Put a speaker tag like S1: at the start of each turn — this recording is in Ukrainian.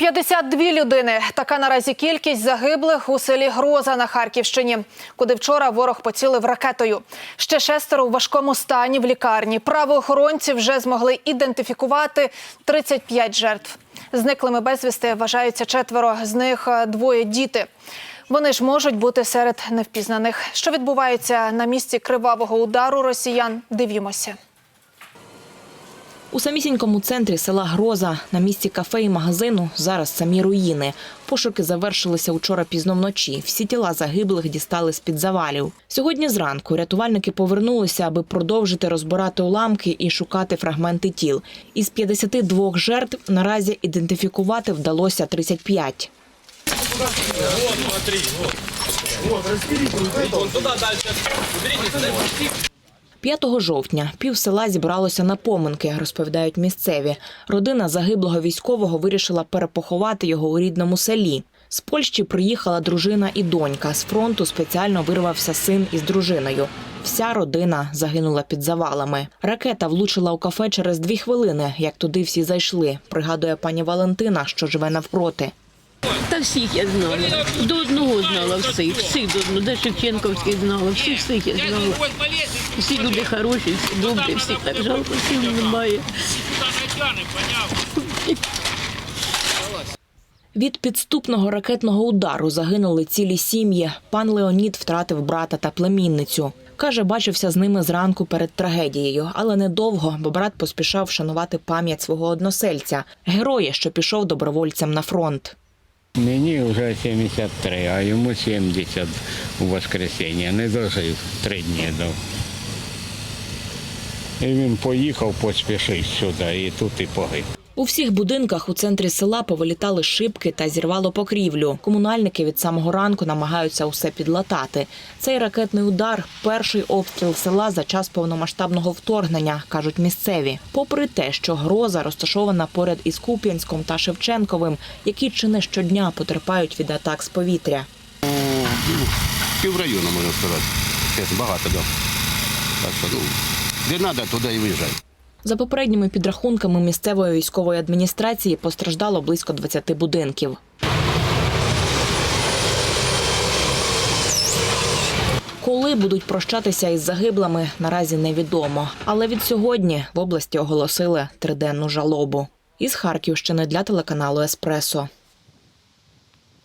S1: 52 людини. Така наразі кількість загиблих у селі Гроза на Харківщині, куди вчора ворог поцілив ракетою. Ще шестеро у важкому стані в лікарні. Правоохоронці вже змогли ідентифікувати 35 жертв. Зниклими безвісти вважаються четверо, з них е, двоє діти. Вони ж можуть бути серед невпізнаних. Що відбувається на місці кривавого удару росіян? Дивімося.
S2: У самісінькому центрі села Гроза на місці кафе і магазину зараз самі руїни. Пошуки завершилися учора пізно вночі. Всі тіла загиблих дістали з-під завалів. Сьогодні зранку рятувальники повернулися, аби продовжити розбирати уламки і шукати фрагменти тіл. Із 52 жертв наразі ідентифікувати вдалося 35. 5 жовтня пів села зібралося на поминки, розповідають місцеві. Родина загиблого військового вирішила перепоховати його у рідному селі. З Польщі приїхала дружина і донька. З фронту спеціально вирвався син із дружиною. Вся родина загинула під завалами. Ракета влучила у кафе через дві хвилини, як туди всі зайшли. Пригадує пані Валентина, що живе навпроти.
S3: Та всіх я знала. До одного знала всіх, всіх до одного. Де Шевченковських знала, всіх всіх я знала. Всі люди хороші, всі добрі, всіх так жалко, всіх немає.
S2: Від підступного ракетного удару загинули цілі сім'ї. Пан Леонід втратив брата та племінницю. Каже, бачився з ними зранку перед трагедією, але недовго, бо брат поспішав вшанувати пам'ять свого односельця, героя, що пішов добровольцем на фронт.
S4: Мені вже 73, а йому 70 у воскресіння. Не дожив три дні до. І він поїхав, поспішив сюди, і тут і погиб.
S2: У всіх будинках у центрі села повилітали шибки та зірвало покрівлю. Комунальники від самого ранку намагаються усе підлатати. Цей ракетний удар перший обстріл села за час повномасштабного вторгнення, кажуть місцеві. Попри те, що гроза розташована поряд із Куп'янськом та Шевченковим, які чи не щодня потерпають від атак з повітря.
S5: піврайону, можна сказати. Багато. Що, ну, де треба, туди і виїжджай.
S2: За попередніми підрахунками місцевої військової адміністрації постраждало близько 20 будинків. Коли будуть прощатися із загиблими, наразі невідомо. Але від сьогодні в області оголосили триденну жалобу. Із Харківщини для телеканалу Еспресо.